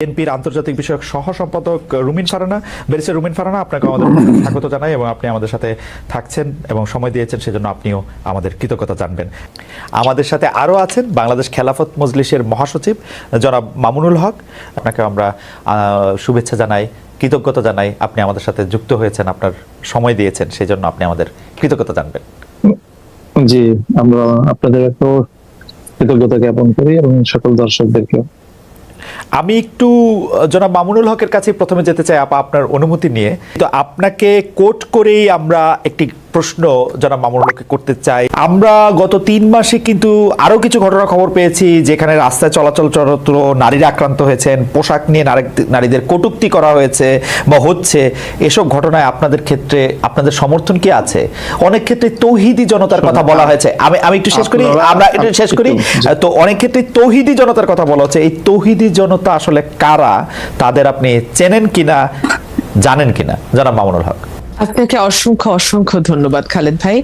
বিএনপির আন্তর্জাতিক বিষয়ক সহ সম্পাদক রুমিন ফারানা। ব্যারিস্টার রুমিন ফারানা, আপনাকে আমাদের স্বাগত জানাই এবং আপনি আমাদের সাথে থাকছেন এবং সময় দিয়েছেন, সেজন্য আপনিও আমাদের কৃতজ্ঞতা জানবেন। আমাদের সাথে আরও আছেন বাংলাদেশ খেলাফত মজলিসের মহাসচিব জনাব মামুনুল হক। আপনাকে আমরা শুভেচ্ছা জানাই, কৃতজ্ঞতা জানাই, আপনি আমাদের সাথে যুক্ত হয়েছেন, আপনার সময় দিয়েছেন সেই জন্য আপনি আমাদের কৃতজ্ঞতা জানবেন। জি, আমরা আপনাদের একটু কৃতজ্ঞতা জ্ঞাপন করি এবং সকল দর্শকদেরকে আমি একটু জনাব মামুনুল হকের কাছে প্রথমে যেতে চাই, আপা আপনার অনুমতি নিয়ে। তো আপনাকে কোট করেই আমরা একটি প্রশ্ন জনাব মামুনুল হককে করতে চাই। আমরা গত তিন মাসে কিন্তু আরও কিছু ঘটনার খবর পেয়েছি যেখানে রাস্তায় চলাচল চরত্র নারীরা আক্রান্ত হয়েছেন পোশাক নিয়ে নারীদের কটূক্তি করা হয়েছে বা হচ্ছে। এসব ঘটনায় আপনাদের ক্ষেত্রে আপনাদের সমর্থন কি আছে? অনেক ক্ষেত্রে তৌহিদি জনতার কথা বলা হয়েছে। আমি আমি একটু শেষ করি আমরা একটু শেষ করি। তো অনেক ক্ষেত্রে তৌহিদি জনতার কথা বলা হচ্ছে। এই তৌহিদি জনতা আসলে কারা? তাদের আপনি চেনেন কিনা? জানেন কিনা? জানাব মামুনুল হক। আপনাকে অসংখ্য অসংখ্য ধন্যবাদ খালেদ ভাই।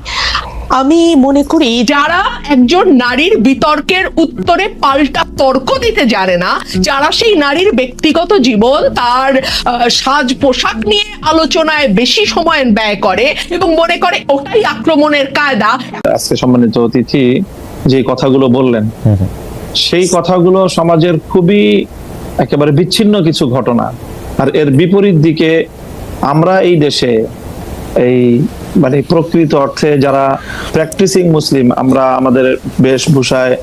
আমি মনে করি যারা একজন নারীর বিতর্কের উত্তরে পাল্টা তর্ক দিতে জানে না যারা সেই নারীর ব্যক্তিগত জীবন তার সাজ পোশাক নিয়ে আলোচনায় বেশি সময় ব্যয় করে এবং মনে করে ওটাই আক্রমণের কায়দা। আজকে সম্মানিত অতিথি যে কথাগুলো বললেন সেই কথাগুলো সমাজের খুবই একেবারে বিচ্ছিন্ন কিছু ঘটনা। আর এর বিপরীত দিকে আমরা এই দেশে এই মানে প্রকৃত অর্থে যারা প্র্যাকটিসিং মুসলিম আমরা আমাদের বেশভূষায়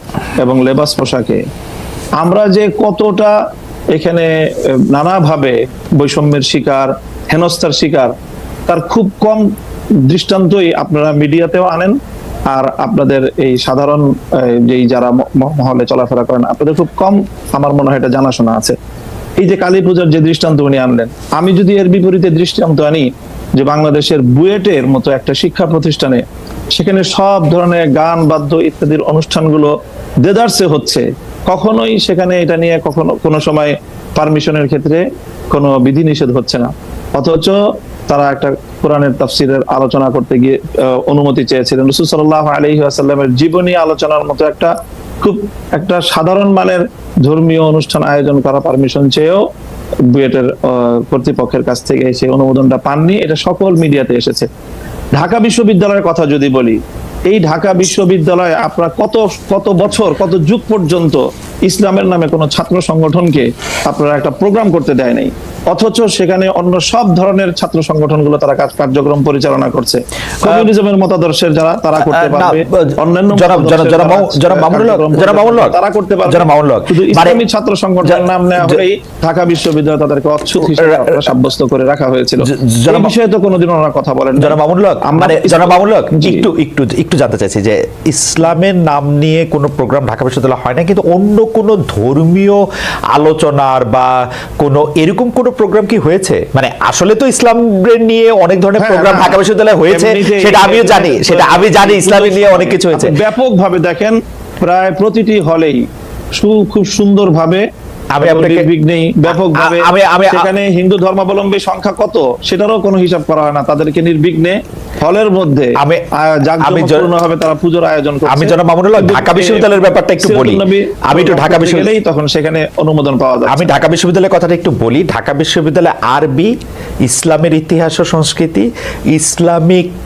এবং লেবাস পোশাকে, আমরা যে কতটা এখানে নানাভাবে বৈষম্যের শিকার, হেনস্থার শিকার, তার খুব কম দৃষ্টান্তই আপনারা মিডিয়াতেও আনেন। আর আপনাদের এই সাধারণ যেই যারা মহলে চলাফেরা করেন, আপনাদের খুব কম আমার মনে হয় এটা জানাশোনা আছে। এই যে কালী পূজার যে দৃষ্টান্ত উনি আনলেন, আমি যদি এর বিপরীতে দৃষ্টান্ত আনি যে বাংলাদেশের বুয়েটের মতো একটা শিক্ষা প্রতিষ্ঠানে সেখানে সব ধরনের গান, বাদ্য ইত্যাদির অনুষ্ঠানগুলো দেদারসে হচ্ছে। কখনোই সেখানে এটা নিয়ে কখনো কোনো সময় পারমিশনের ক্ষেত্রে কোনো বিধিনিষেধ হচ্ছে না। অথচ তারা একটা কোরআনের তাফসিরের আলোচনা করতে গিয়ে অনুমতি চেয়েছিলেন। রসুল সাল্লাহ আলহি আসাল্লামের জীবনী আলোচনার মতো একটা খুব একটা সাধারণ মানের ধর্মীয় অনুষ্ঠান আয়োজন করা পারমিশন চেয়েও বুয়েটের কর্তৃপক্ষের কাছ থেকে এসে অনুমোদনটা পাননি। এটা সকল মিডিয়াতে এসেছে। ঢাকা বিশ্ববিদ্যালয়ের কথা যদি বলি এই ঢাকা বিশ্ববিদ্যালয়ে আপনারা কত কত বছর কত যুগ পর্যন্ত ইসলামের নামে কোনো ছাত্র সংগঠনকে আপনারা একটা প্রোগ্রাম করতে দেয় নাই? অথচ সেখানে অন্য সব ধরনের ছাত্র সংগঠনগুলো তারা কার্যক্রম পরিচালনা করছে। কমিউনিজমের মতাদর্শের যারা তারা করতে পারবে। অন্যান্য যারা তারা করতে পারবে। মামুনুল হক, শুধু মানে- ইসলামী ছাত্র সংগঠনের নাম নেওয়া হলেই ঢাকা বিশ্ববিদ্যালয় তাদেরকে অচ্ছুত হিসেবে সাব্যস্ত করে রাখা হয়েছিল। এই বিষয়ে তো কোনোদিন ওনারা কথা বলেন মামুনুল হক আমরা মানে মামুনুল হক জি। একটু একটু একটু জানতে চাইছি যে ইসলামের নাম নিয়ে কোনো প্রোগ্রাম ঢাকা বিশ্ববিদ্যালয় হয় না কিন্তু অন্য কোনো ধর্মীয় আলোচনার বা কোনো এরকম কোনো প্রোগ্রাম কি হয়েছে মানে আসলে তো ইসলামের নিয়ে অনেক ধরনের প্রোগ্রাম হ্যাঁ। ঢাকা বিশ্ববিদ্যালয়ে হয়েছে সেটা আমিও জানি সেটা আমি জানি ইসলামের নিয়ে অনেক কিছু হয়েছে ব্যাপকভাবে দেখেন প্রায় প্রতিটি হলেই সু- খুব সুন্দরভাবে আমি আপনাকে- নির্বিঘ্নেই ব্যাপকভাবে আমি- আমি- সেখানে হিন্দু ধর্মাবলম্বী সংখ্যা কত? সেটারও কোনো হিসাব করা হয় না। তাদেরকে নির্বিঘ্নে হলের মধ্যে আমি- জাঁকজমকপূর্ণভাবে তারা পুজোর আয়োজন করছে। আমি জনাব মামুনুল হক, ঢাকা বিশ্ববিদ্যালয়ের ব্যাপারটা একটু বলি। আমি একটু ঢাকা করতে বিশ্ববিদ্যালয়- তখন সেখানে অনুমোদন পাওয়া যায় আমি ঢাকা বিশ্ববিদ্যালয়ের কথাটা একটু বলি। ঢাকা বিশ্ববিদ্যালয়ে আরবি ইসলামের ইতিহাস ও সংস্কৃতি ইসলামিক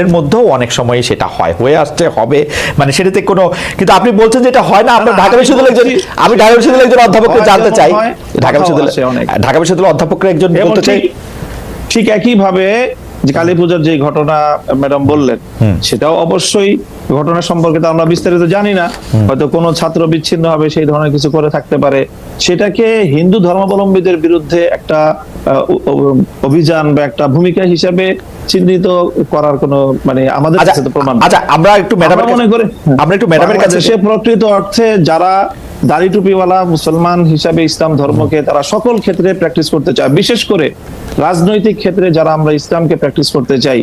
এর মধ্যেও অনেক সময় সেটা হয় হয়ে আসছে হবে। মানে সেটাতে কোনো কিন্তু আপনি বলছেন যে এটা হয় না আপনার ঢাকা বিশ্ববিদ্যালয়ের একজন আমি ঢাকা বিশ্ববিদ্যালয়ের একজন অধ্যাপককে জানতে চাই। ঢাকা বিশ্ববিদ্যালয়। ঢাকা বিশ্ববিদ্যালয়ের অধ্যাপকের একজন বলতে চাই ঠিক ঠিক একই ভাবে যে কালী পূজার যে ঘটনা ম্যাডাম বললেন সেটাও অবশ্যই ঘটনা সম্পর্কে তো আমরা বিস্তারিত জানি না। হয়তো কোনো ছাত্র বিচ্ছিন্ন হবে সেই ধরনের কিছু করে থাকতে পারে। সেটাকে হিন্দু ধর্মাবলম্বীদের বিরুদ্ধে একটা অভিযান বা একটা ভূমিকা হিসাবে চিহ্নিত করার কোনো মানে আমাদের আচ্ছা কাছে তো প্রমাণ আচ্ছা আমরা একটু ম্যাডামের মনে করি আমরা একটু ম্যাডামের কাছে বাংলাদেশে প্রকৃত অর্থে যারা দাড়ি টুপিওয়ালা মুসলমান হিসাবে ইসলাম ধর্মকে তারা সকল ক্ষেত্রে প্র্যাকটিস করতে চায়। বিশেষ করে রাজনৈতিক ক্ষেত্রে যারা আমরা ইসলামকে প্র্যাকটিস করতে চাই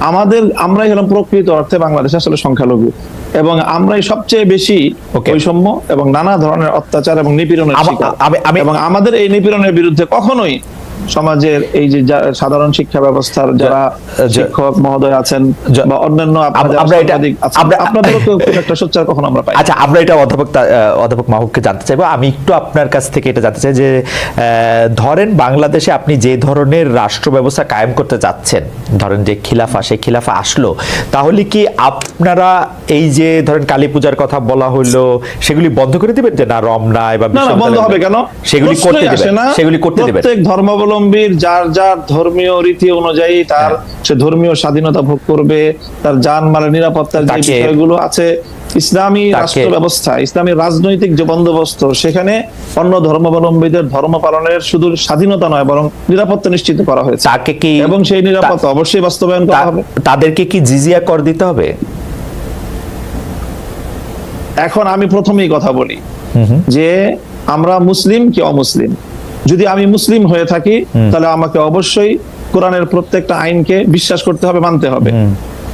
আমাদের আমরাই হলাম প্রকৃত অর্থে বাংলাদেশ আসলে সংখ্যালঘু এবং আমরাই সবচেয়ে বেশি. বৈষম্য এবং নানা ধরনের অত্যাচার এবং নিপীড়নের এবং আমাদের এই নিপীড়নের বিরুদ্ধে কখনোই সমাজের এই যে সাধারণ শিক্ষা ব্যবস্থার যারা শিক্ষক মহোদয় আছেন বা অন্যান্য আমরা এটা- খুব একটা সোচ্চার কখনো আমরা পাই আচ্ছা আমরা এটা অধ্যাপক অধ্যাপক মাহবুবকে জানতে চাইব। আমি একটু আপনার কাছ থেকে এটা জানতে চাই যে ধরেন বাংলাদেশে আপনি যে ধরনের রাষ্ট্র ব্যবস্থা কায়েম করতে যাচ্ছেন ধরেন যে খিলাফা সেই খিলাফা আসলো তাহলে কি আপনারা এই যে ধরেন কালী পূজার কথা বলা হলো সেগুলি বন্ধ করে দিবেন যে না রমনায় বা বন্ধ হবে কেন? সেগুলি করতে দেবেন। সেগুলি করতে দেবেন। প্রত্যেক ধর্মাবলম্বীর যার যার ধর্মীয় রীতি অনুযায়ী তার সে ধর্মীয় স্বাধীনতা ভোগ করবে তার জান মালের নিরাপত্তার যে বিষয়গুলো আছে ইসলামী রাষ্ট্র ব্যবস্থা ইসলামী রাজনৈতিক যে বন্দোবস্ত সেখানে অন্য ধর্মাবলম্বীদের ধর্ম পালনের শুধু স্বাধীনতা নয় বরং নিরাপত্তা নিশ্চিত করা হয়েছে। তাকে কি এবং সেই নিরাপত্তা অবশ্যই বাস্তবায়ন করা হবে। তাদেরকে কি জিজিয়া কর দিতে হবে? এখন আমি প্রথমেই কথা বলি যে আমরা মুসলিম কি অমুসলিম? যদি আমি মুসলিম হয়ে থাকি তাহলে আমাকে অবশ্যই কোরআনের প্রত্যেকটা আইনকে বিশ্বাস করতে হবে মানতে হবে।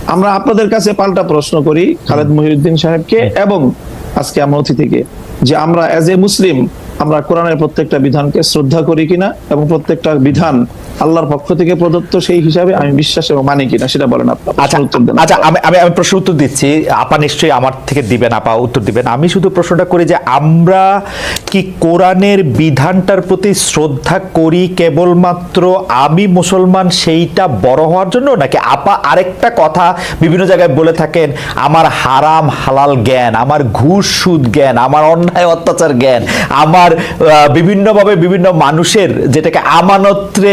আমরা আপনাদের কাছে পাল্টা প্রশ্ন করি খালেদ মহিউদ্দিন সাহেবকে এবং আজকে আমার অতিথিকে যে আমরা এজ এ মুসলিম আমরা কোরআনের প্রত্যেকটা বিধানকে শ্রদ্ধা করি কিনা এবং প্রত্যেকটা বিধান আল্লাহর পক্ষ থেকে প্রদত্ত সেই হিসাবে আমি বিশ্বাস এবং মানি কিনা সেটা বলেন আপনার আচ্ছা উত্তর দেন। আচ্ছা আমি আমি আমি প্রশ্ন উত্তর দিচ্ছি। আপা নিশ্চয়ই আমার থেকে দিবেন আপা উত্তর দিবেন। আমি শুধু প্রশ্নটা করি যে আমরা কি কোরআনের বিধানটার প্রতি শ্রদ্ধা করি কেবলমাত্র আমি মুসলমান সেইটা বড় হওয়ার জন্য নাকি আপা আরেকটা কথা বিভিন্ন জায়গায় বলে থাকেন আমার হারাম হালাল জ্ঞান আমার ঘুষ সুদ জ্ঞান আমার অন্যায় অত্যাচার জ্ঞান আমার বিভিন্নভাবে বিভিন্ন মানুষের যেটাকে আমানত্রে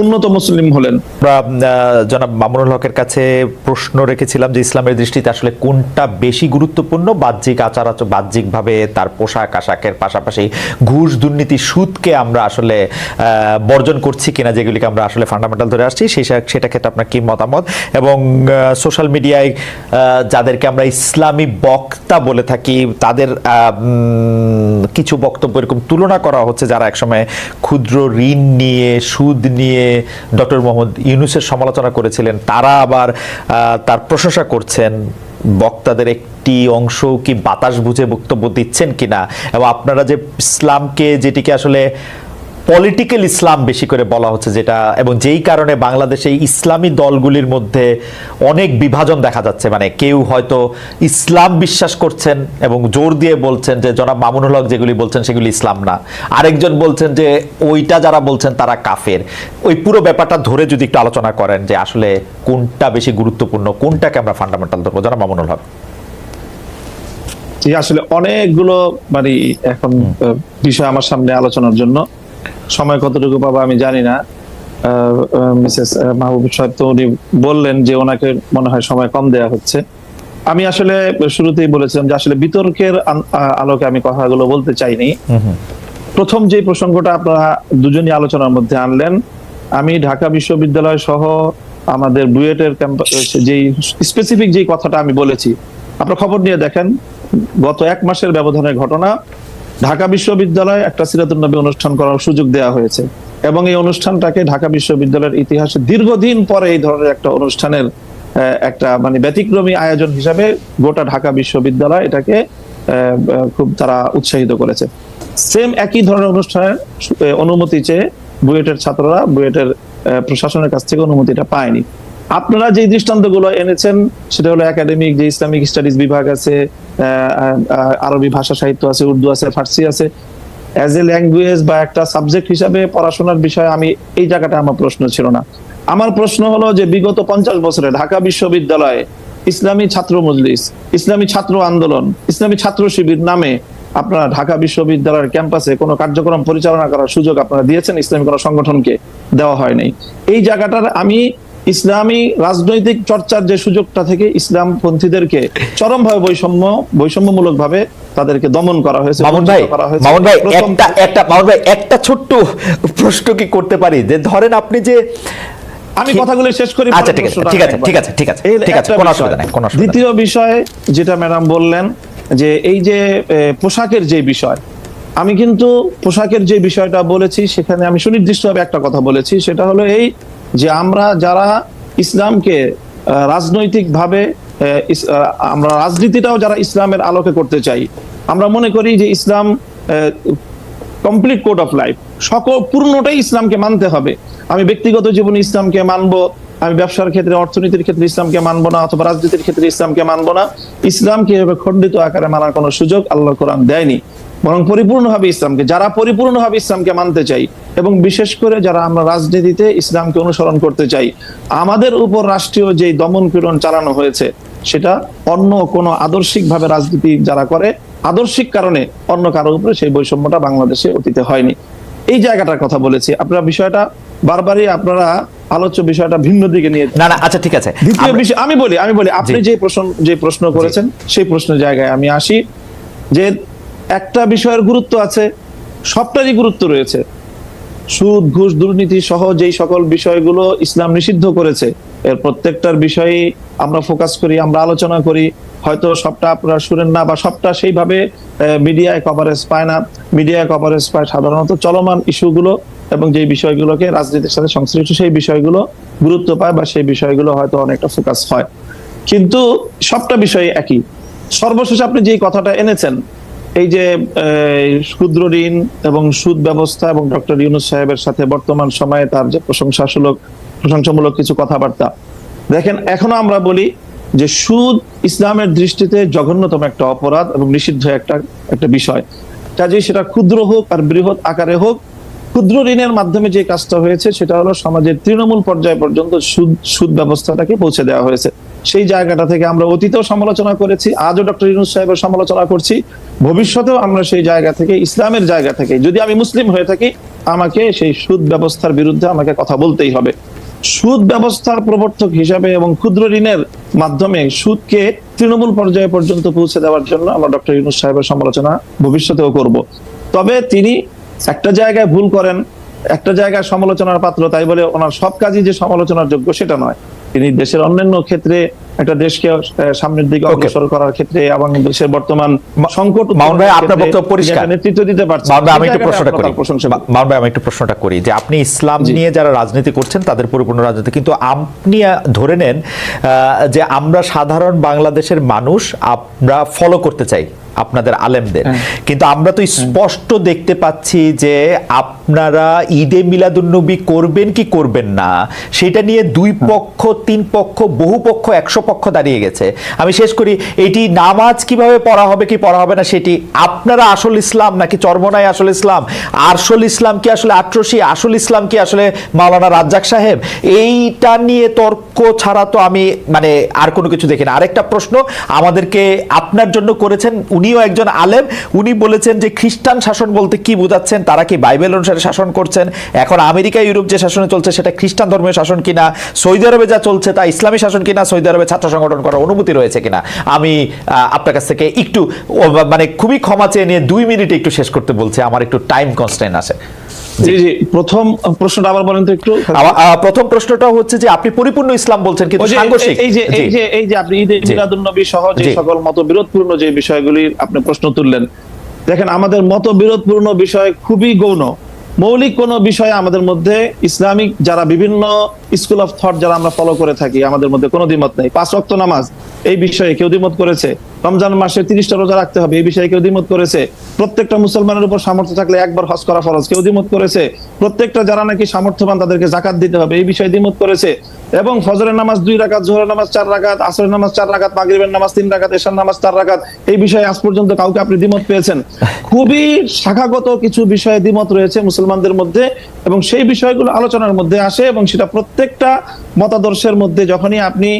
উন্নত মুসলিম হলেন। আমরা জনাব মামুনুল হকের কাছে প্রশ্ন রেখেছিলাম যে ইসলামের দৃষ্টিতে আসলে কোনটা বেশি গুরুত্বপূর্ণ? বাহ্যিক আচার আচর বাহ্যিকভাবে তার পোশাক, আশাকের পাশাপাশি ঘুষ, দুর্নীতি, সুদকে আমরা আসলে বর্জন করছি কিনা যেগুলিকে আমরা আসলে ফান্ডামেন্টাল ধরে আসছি, সেই সেটা ক্ষেত্রে আপনার কি মতামত? এবং সোশ্যাল মিডিয়ায় যাদেরকে আমরা ইসলামী বক্তা বলে থাকি, তাদের কিছু বক্তব্য এরকম তুলনা করা হচ্ছে যারা একসময় ক্ষুদ্র ঋণ নিয়ে, সুদ নিয়ে ডক্টর মোহাম্মদ ইউনুসের সমালোচনা করেছিলেন, তারা আবার তার প্রশংসা করছেন। বক্তাদের একটি অংশ কি বাতাস বুঝে বক্তব্য দিচ্ছেন কিনা? এবং আপনারা যে ইসলামকে যেটিকে আসলে পলিটিক্যাল ইসলাম বেশি করে বলা হচ্ছে যেটা এবং যেই কারণে বাংলাদেশে ইসলামী দলগুলির মধ্যে অনেক বিভাজন দেখা যাচ্ছে। মানে কেউ হয়তো ইসলাম বিশ্বাস করছেন এবং জোর দিয়ে বলছেন যে জনাব মামুনুল হক যেগুলি বলছেন সেগুলি ইসলাম না। আরেকজন বলছেন যে ওইটা যারা বলছেন তারা কাফের। ওই পুরো ব্যাপারটা ধরে যদি একটু আলোচনা করেন যে আসলে কোনটা বেশি গুরুত্বপূর্ণ কোনটাকে আমরা ফান্ডামেন্টাল ধরবো? জনাব মামুনুল হক। আসলে অনেকগুলো মানে এখন বিষয় আমার সামনে আলোচনার জন্য। সময় কতটুকু পাবো আমি জানি না। মিসেস মাহবুব সাহেব তো উনি বললেন যে ওনাকে মনে হয় সময় কম দেয়া হচ্ছে। আমি আসলে শুরুতেই বলেছিলাম যে আসলে বিতর্কের আলোকে আমি কথাগুলো বলতে চাইনি। প্রথম যে প্রসঙ্গটা আপনারা দুজনই আলোচনার মধ্যে আনলেন আমি ঢাকা বিশ্ববিদ্যালয় সহ আমাদের বুয়েটের ক্যাম্পাস যেই স্পেসিফিক যেই কথাটা আমি বলেছি আপনারা খবর নিয়ে দেখেন গত এক মাসের ব্যবধানের ঘটনা ঢাকা বিশ্ববিদ্যালয়ে একটা সিরাতুল নবী অনুষ্ঠান করার সুযোগ দেওয়া হয়েছে এবং এই অনুষ্ঠানটাকে ঢাকা বিশ্ববিদ্যালয়ের ইতিহাসে দীর্ঘদিন পরে এই ধরনের একটা অনুষ্ঠানের একটা মানে ব্যতিক্রমী আয়োজন হিসাবে গোটা ঢাকা বিশ্ববিদ্যালয় এটাকে খুব তারা উৎসাহিত করেছে। সেম একই ধরনের অনুষ্ঠানের অনুমতি চেয়ে বুয়েটের ছাত্ররা বুয়েটের প্রশাসনের কাছ থেকে অনুমতিটা পায়নি। আপনারা যে দৃষ্টান্তগুলো এনেছেন, সেটা হলো একাডেমিক যে ইসলামিক স্টাডিজ বিভাগ আছে আরবি ভাষা সাহিত্য আছে, উর্দু আছে, ফার্সি আছে অ্যাজ এ ল্যাঙ্গুয়েজ বা একটা সাবজেক্ট হিসাবে পড়াশোনার বিষয়ে আমি এই জায়গাটা আমার প্রশ্ন ছিল না। আমার প্রশ্ন হলো যে বিগত পঞ্চাশ বছরে ঢাকা বিশ্ববিদ্যালয়ে ইসলামী ছাত্র মজলিস, ইসলামী ছাত্র আন্দোলন, ইসলামী ছাত্র শিবির নামে আপনারা ঢাকা বিশ্ববিদ্যালয়ের ক্যাম্পাসে কোনো কার্যক্রম পরিচালনা করার সুযোগ আপনারা দিয়েছেন? ইসলামী কোনো সংগঠনকে দেওয়া হয়নি এই জায়গাটার আমি ইসলামী রাজনৈতিক চর্চার যে সুযোগটা থেকে ইসলাম পন্থীদেরকে চরমভাবে বৈষম্য বৈষম্যমূলক ভাবে তাদেরকে দমন করা হয়েছে মামুন ভাই। মামুন ভাই একটা একটা মামুন ভাই একটা ছোট্ট প্রশ্ন কি করতে পারি? যে ধরেন আপনি যে আমি কথাগুলো শেষ করি আচ্ছা, ঠিক আছে, ঠিক আছে, ঠিক আছে, ঠিক আছে, ঠিক আছে, কোনো অসুবিধা নাই, কোনো অসুবিধা দ্বিতীয় বিষয় যেটা ম্যাডাম বললেন যে এই যে পোশাকের যে বিষয় আমি কিন্তু পোশাকের যে বিষয়টা বলেছি সেখানে আমি সুনির্দিষ্টভাবে একটা কথা বলেছি সেটা হলো এই যে আমরা যারা ইসলামকে রাজনৈতিক ভাবে আমরা রাজনীতিটাও যারা ইসলামের আলোকে করতে চাই, আমরা মনে করি যে ইসলাম কমপ্লিট কোড অফ লাইফ সকল পূর্ণটাই ইসলামকে মানতে হবে। আমি ব্যক্তিগত জীবনে ইসলামকে মানবো, আমি ব্যবসার ক্ষেত্রে, অর্থনীতির ক্ষেত্রে ইসলামকে মানবো না, অথবা রাজনীতির ক্ষেত্রে ইসলামকে মানবো না। ইসলামকে এভাবে খণ্ডিত আকারে মানার কোনো সুযোগ আল্লাহ কোরআন দেয়নি। বরং পরিপূর্ণভাবে ইসলামকে যারা পরিপূর্ণভাবে ইসলামকে মানতে চাই এবং বিশেষ করে যারা আমরা রাজনীতিতে ইসলামকে অনুসরণ করতে চাই আমাদের উপর রাষ্ট্রীয় যে দমন পীড়ন চালানো হয়েছে সেটা অন্য কোনো আদর্শিক ভাবে রাজনীতি যারা করে আদর্শিক কারণে অন্য কারও উপরে সেই বৈষম্যটা বাংলাদেশে অতীতে হয়নি। এই জায়গাটার কথা বলেছি। আপনারা বিষয়টা বারবারই আপনারা আলোচ্য বিষয়টা ভিন্ন দিকে নিয়ে না না আচ্ছা ঠিক আছে। দ্বিতীয় বিষয় আমি বলি আমি বলি আপনি যে প্রশ্ন যে প্রশ্ন করেছেন সেই প্রশ্নের জায়গায় আমি আসি যে একটা বিষয়ের গুরুত্ব আছে, সবটারই গুরুত্ব রয়েছে। সুদ, ঘুষ, দুর্নীতি সহ যেই সকল বিষয়গুলো ইসলাম নিষিদ্ধ করেছে, এর প্রত্যেকটার বিষয়ে আমরা ফোকাস করি, আমরা আলোচনা করি। হয়তো সবটা আপনারা শুনেন না বা সবটা সেইভাবে মিডিয়ায় কভারেজ পায় না। মিডিয়ায় কভারেজ পায় সাধারণত চলমান ইস্যুগুলো এবং যে বিষয়গুলোকে রাজনীতির সাথে সংশ্লিষ্ট সেই বিষয়গুলো গুরুত্ব পায় বা সেই বিষয়গুলো হয়তো অনেকটা ফোকাস হয়। কিন্তু সবটা বিষয় একই। সর্বশেষ আপনি যে কথাটা এনেছেন এই যে ক্ষুদ্র ঋণ এবং সুদ ব্যবস্থা এবং ডক্টর ইউনুস সাহেবের সাথে বর্তমান সময়ে তার যে প্রশংসাসূলক প্রশংসামূলক কিছু কথাবার্তা। দেখেন, এখনও আমরা বলি যে সুদ ইসলামের দৃষ্টিতে জঘন্যতম একটা অপরাধ এবং নিষিদ্ধ একটা একটা বিষয়। কাজেই সেটা ক্ষুদ্র হোক আর বৃহৎ আকারে হোক, ক্ষুদ্র ঋণের মাধ্যমে যে কাজটা হয়েছে সেটা হলো সমাজের তৃণমূল পর্যায় পর্যন্ত সুদ সুদ ব্যবস্থাটাকে পৌঁছে দেওয়া হয়েছে। সেই জায়গাটা থেকে আমরা অতীতেও সমালোচনা করেছি, আজও ডক্টর ইউনুস সাহেবের সমালোচনা করছি। ভবিষ্যতেও আমরা সেই জায়গা থেকে, ইসলামের জায়গা থেকে, যদি আমি মুসলিম হয়ে থাকি, আমাকে সেই সুদ ব্যবস্থার বিরুদ্ধে আমাকে কথা বলতেই হবে। সুদ ব্যবস্থার প্রবর্তক হিসাবে এবং ক্ষুদ্র ঋণের মাধ্যমে সুদকে তৃণমূল পর্যায়ে পর্যন্ত পৌঁছে দেওয়ার জন্য আমরা ডক্টর ইউনুস সাহেবের সমালোচনা ভবিষ্যতেও করব। তবে তিনি একটা জায়গায় ভুল করেন, একটা জায়গায় সমালোচনার পাত্র, তাই বলে ওনার সব কাজই যে সমালোচনার যোগ্য সেটা নয়। তিনি দেশের অন্যান্য ক্ষেত্রে একটা দেশকে সামনের দিকে অগ্রসর করার ক্ষেত্রে এবং দেশের বর্তমান সংকট মামুন ভাই, আপনার বক্তব্য পরিষ্কার। নেতৃত্ব দিতে ভাই, আমি একটু প্রশ্নটা করি তার প্রশংসা করি। মা- মামুন ভাই আমি একটু প্রশ্নটা করি যে আপনি ইসলাম নিয়ে যারা রাজনীতি করছেন তাদের পরিপূর্ণ রাজনীতি। কিন্তু আপনি ধরে নেন যে আমরা সাধারণ বাংলাদেশের মানুষ আমরা ফলো করতে চাই আপনাদের আলেমদের। হ্যাঁ। কিন্তু আমরা তো স্পষ্ট দেখতে পাচ্ছি যে আপনারা ঈদে মিলাদুন্নবী করবেন কি করবেন না? সেটা নিয়ে দুই পক্ষ তিন পক্ষ বহু পক্ষ একশো পক্ষ দাঁড়িয়ে গেছে। আমি শেষ করি, এটি নামাজ কীভাবে পড়া হবে, কি পড়া হবে না, সেটি আপনারা আসল ইসলাম নাকি চর্মনাই আসল ইসলাম? আসল ইসলাম কি আসলে আট্রসি? আসল ইসলাম কি আসলে মাওলানা রাজ্জাক সাহেব? এইটা নিয়ে তর্ক ছাড়া তো আমি মানে আর কোনো কিছু দেখি না। আরেকটা প্রশ্ন আমাদেরকে আপনার জন্য করেছেন, উনিও একজন আলেম। উনি বলেছেন যে খ্রিস্টান শাসন বলতে কি বোঝাচ্ছেন? তারা কি বাইবেল অনুসারে শাসন করছেন? এখন আমেরিকা, ইউরোপ যে শাসনে চলছে, সেটা খ্রিস্টান ধর্মীয় শাসন কিনা? সৌদি আরবে যা চলছে, তা ইসলামী শাসন কিনা? সৌদি আরবে ছাত্র সংগঠন করার অনুমতি রয়েছে কিনা? আমি আপনার কাছ থেকে একটু মানে খুবই ক্ষমা চেয়ে নিয়ে দুই মিনিটে একটু শেষ করতে বলছি আমার একটু টাইম কনস্ট্যান্ট আছে। জি। জি প্রথম প্রশ্নটা আবার বলেন তো একটু। প্রথম প্রশ্নটা হচ্ছে যে আপনি পরিপূর্ণ ইসলাম বলছেন কিন্তু সাংঘর্ষিক। এই যে এই যে এই যে আপনি ঈদে। মিলাদুন্নবী সহ যে। সকল মতবিরোধপূর্ণ যে বিষয়গুলির আপনি প্রশ্ন তুললেন দেখেন আমাদের মতবিরোধপূর্ণ বিষয় খুবই গৌণ। মৌলিক কোন বিষয়ে আমাদের মধ্যে ইসলামিক যারা বিভিন্ন স্কুল অফ থট যারা আমরা ফলো করে থাকি, আমাদের মধ্যে কোনো দ্বিমত নেই। পাঁচ রক্ত নামাজ, এই বিষয়ে কেউ দ্বিমত করেছে। রমজান মাসে তিরিশটা রোজা রাখতে হবে, এই বিষয়ে কেউ দ্বিমত করেছে। প্রত্যেকটা মুসলমানের উপর সামর্থ্য থাকলে একবার হজ করা ফরজ, কেউ দ্বিমত করেছে। প্রত্যেকটা যারা নাকি সামর্থ্যবান তাদেরকে জাকাত দিতে হবে, এই বিষয়ে দ্বিমত করেছে। এবং ফজরের নামাজ দুই রাকাত জোহরের নামাজ চার রাকাত আসরের নামাজ চার রাকাত মাগরিবের নামাজ তিন রাকাত এশার নামাজ চার রাকাত এই বিষয়ে আজ পর্যন্ত কাউকে আপনি দ্বিমত পেয়েছেন। খুবই শাখাগত কিছু বিষয়ে দ্বিমত রয়েছে মুসলমানদের মধ্যে এবং সেই বিষয়গুলো আলোচনার মধ্যে আসে এবং সেটা প্রত্যেকটা মতাদর্শের মধ্যে যখনই আপনি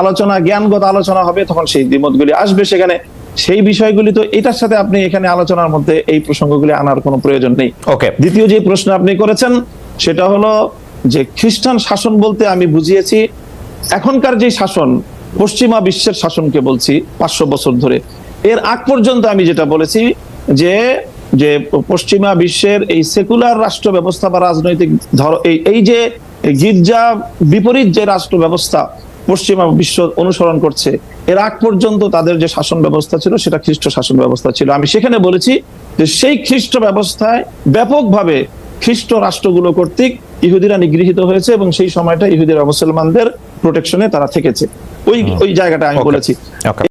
আলোচনা জ্ঞানগত আলোচনা হবে তখন সেই দ্বিমতগুলি আসবে সেখানে। সেই বিষয়গুলি তো এটার সাথে আপনি এখানে আলোচনার মধ্যে এই প্রসঙ্গগুলি আনার কোনো প্রয়োজন নেই। ওকে দ্বিতীয় যে প্রশ্ন আপনি করেছেন সেটা হলো যে খ্রিস্টান শাসন বলতে আমি বুঝিয়েছি, এখনকার যে শাসন, পশ্চিমা বিশ্বের শাসনকে বলছি পাঁচশো বছর ধরে। এর আগ পর্যন্ত আমি যেটা বলেছি যে যে পশ্চিমা বিশ্বের এই সেকুলার রাষ্ট্র ব্যবস্থা বা রাজনৈতিক ধর, এই এই যে গির্জা বিপরীত যে রাষ্ট্র ব্যবস্থা পশ্চিমা বিশ্ব অনুসরণ করছে, এর আগ পর্যন্ত তাদের যে শাসন ব্যবস্থা ছিল সেটা খ্রিস্ট শাসন ব্যবস্থা ছিল। আমি সেখানে বলেছি যে সেই খ্রিস্ট ব্যবস্থায় ব্যাপকভাবে খ্রিস্ট রাষ্ট্রগুলো কর্তৃক ইহুদিরা নিগৃহীত হয়েছে এবং সেই সময়টা ইহুদিরা মুসলমানদের প্রোটেকশনে তারা থেকেছে। ওই ওই জায়গাটা আমি বলেছি.